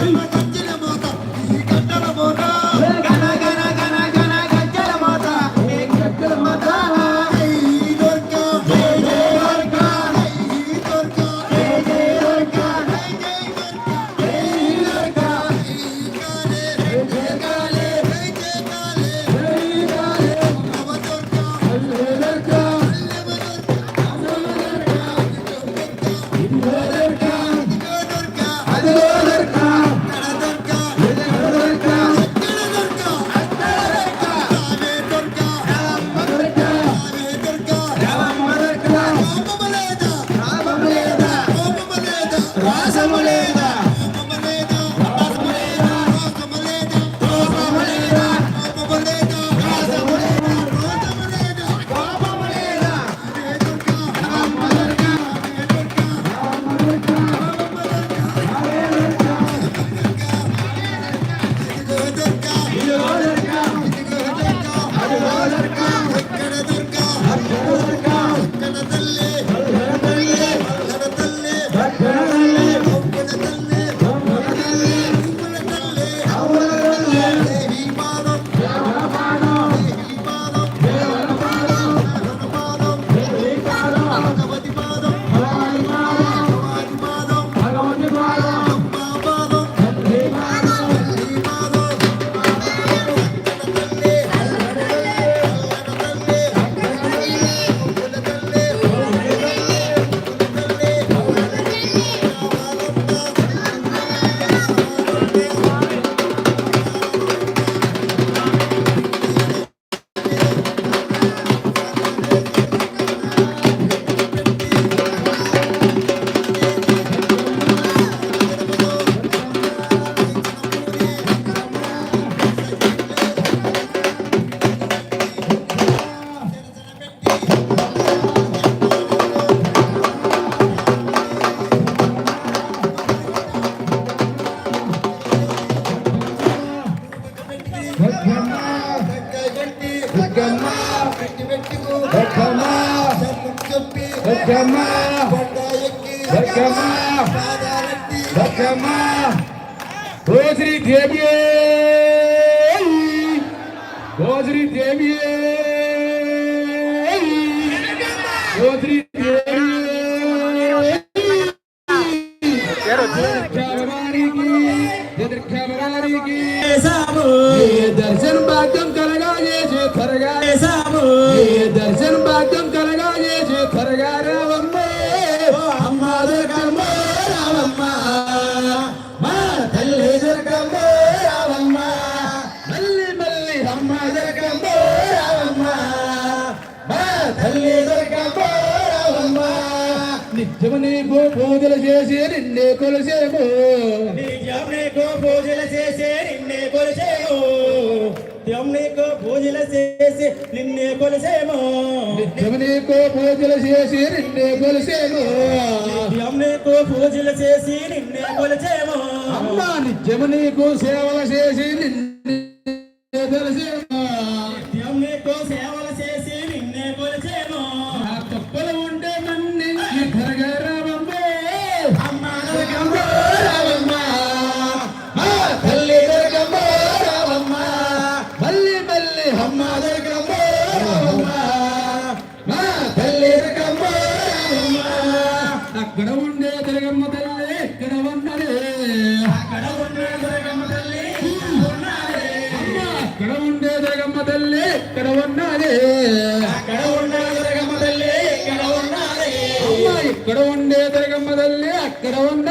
Hey. ભક્તમાં Gojri દેવીએ Gojri દેવીએ. జమనీకో పూజలు చేసి నిన్నే కొలిసేమో. జమనీకో పూజలు చేసి నిన్నే కొలిసేమో. జమనీకో పూజలు చేసి నిన్నే కొలిసేమో. జమనీకో పూజలు చేసి చేసి నిన్నే సేవలు చేసి నిన్నే కొలిసేమో. ఇక్కడ అక్కడ ఉండే దుర్గమ్మ తల్లి ఇక్కడ ఇక్కడ అక్కడ ఉండే తల్లి అక్కడ ఉన్న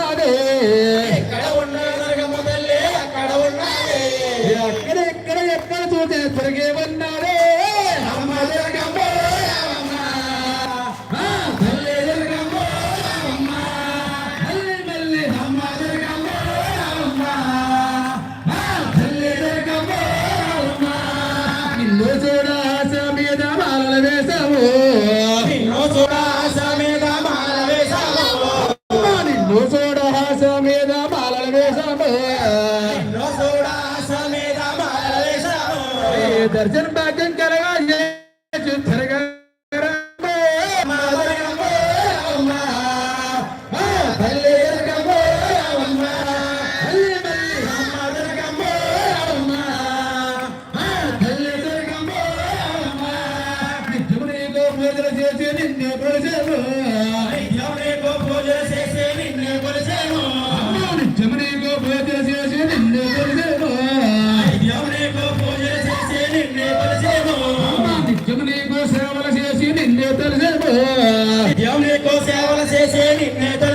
సేవలు చేసేది నిర్ణేత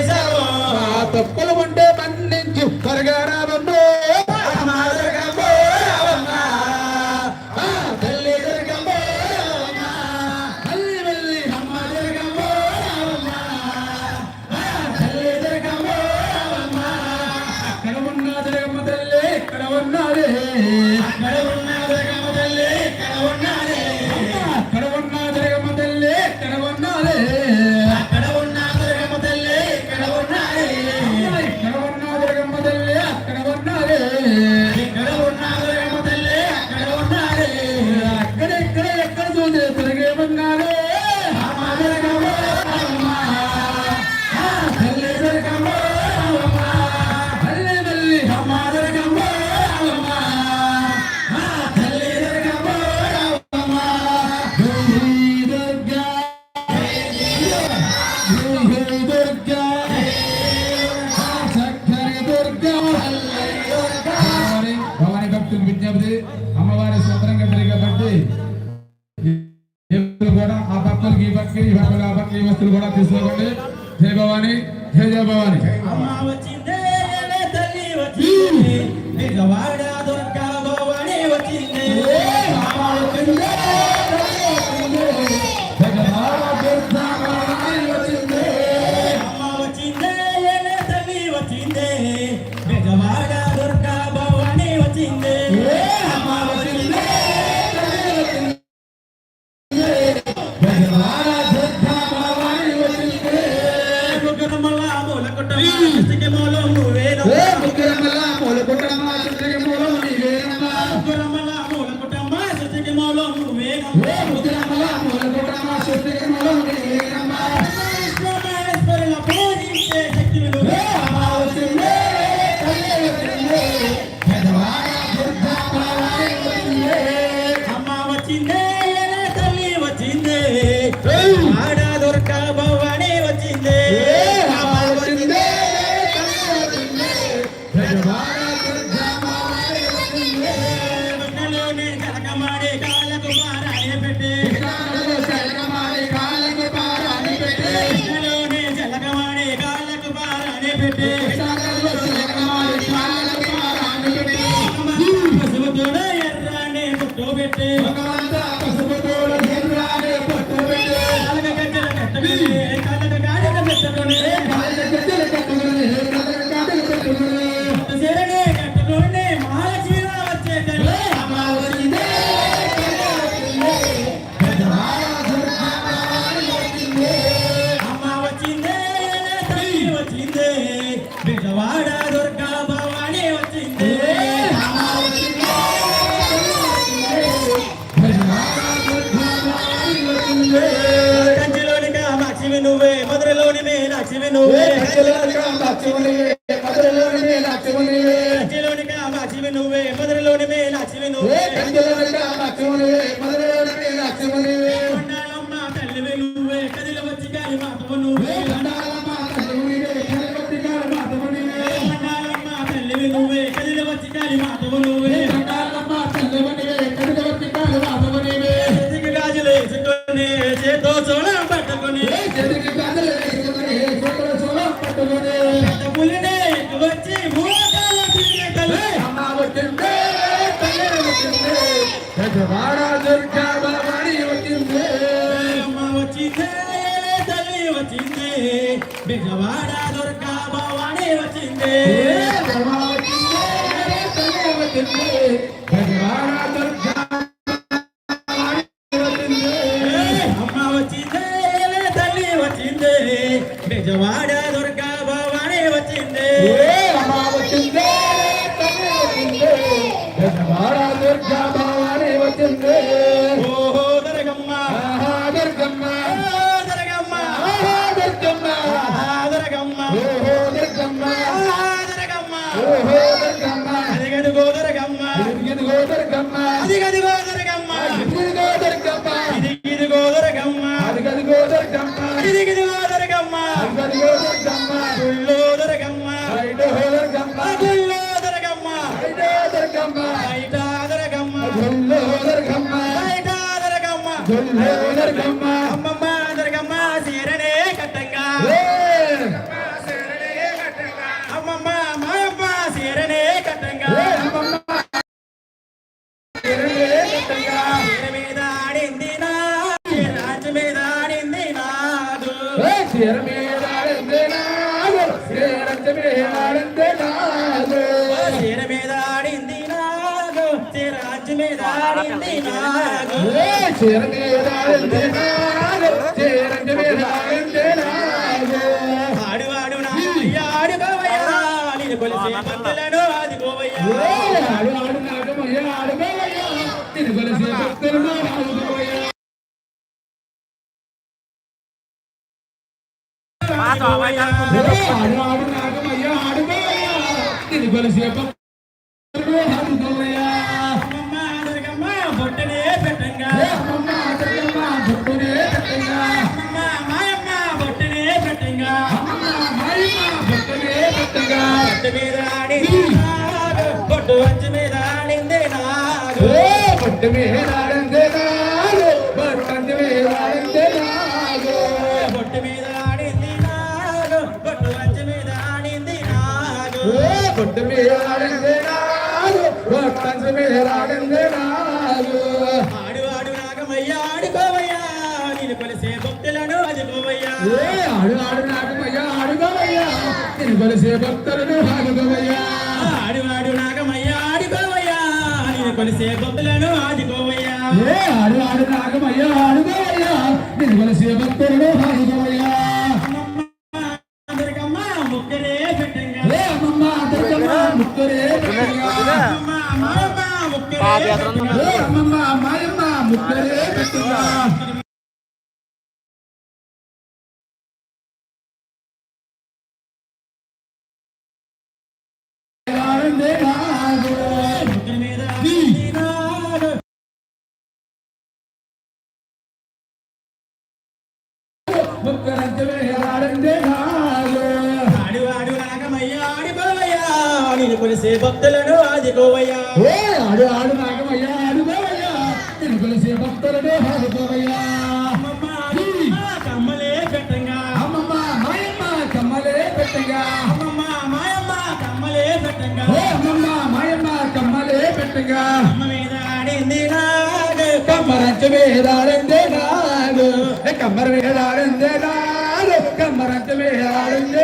భవాని జయ జయ భవాని మధ్యలోనికి ఆ లక్ష్యం మధురలోనివే లక్ష్యం నీవే మధ్యలోనికి ఆ లక్ష్యం నువ్వే మధురలోనివే లక్ష్యం నువ్వే మధ్యలోనికి ఆ లక్ష్యం బెజవాడ దుర్గా భవాని వచ్చింది బెజవాడ దుర్గా ഇറങ്ങി పెట్టంగా అమ్మ మాయమ్మ బొట్టనే పెట్టంగా అమ్మ మాయమ్మ బొట్టనే పెట్టంగా బొట్టు మీద ఆడిందే నా బొట్టు మీద ఆడిందే నా ఏ ఆడు ఆడు నాగమయ్యా ఆడుకోవయ్యా నేను కొలిసే భక్తులను ఆడుకోవయ్యా ఆడు ఆడు నాగమయ్యా ఆడుకోవయ్యా నేను కొలిసే భక్తులను ఆడుకోవయ్యా ఏ ఆడు మాయమ్మ ముక్కరే పెట్టంగా. భక్తులను ఆదుకోవయ్యా. ఆడు ఆడు నాగమయ్యా ఆడుకోవయ్యా నేను కొలిసే భక్తులను అమ్మమ్మ కమ్మలే పెట్టంగా. అమ్మమ్మ మాయమ్మ కమ్మలే పెట్టగా. అమ్మమ్మ మాయమ్మ కమ్మలే పెట్టంగా. ఓ అమ్మమ్మ మాయమ్మ కమ్మలే పెట్టగా. అమ్మ మీద ఆడింది నాడు కమ్మరంచ కమ్మర నాడు కమ్మరంచ వేదాడందే నాడు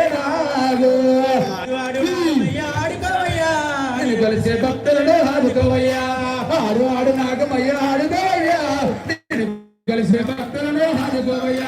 కలిసే భక్తులను ఆడుకోవయ్యా ఆడు ఆడు నాగమయ్య ఆడుకోవయ్యా. కలిసే భక్తులను ఆడుకోవయ్యా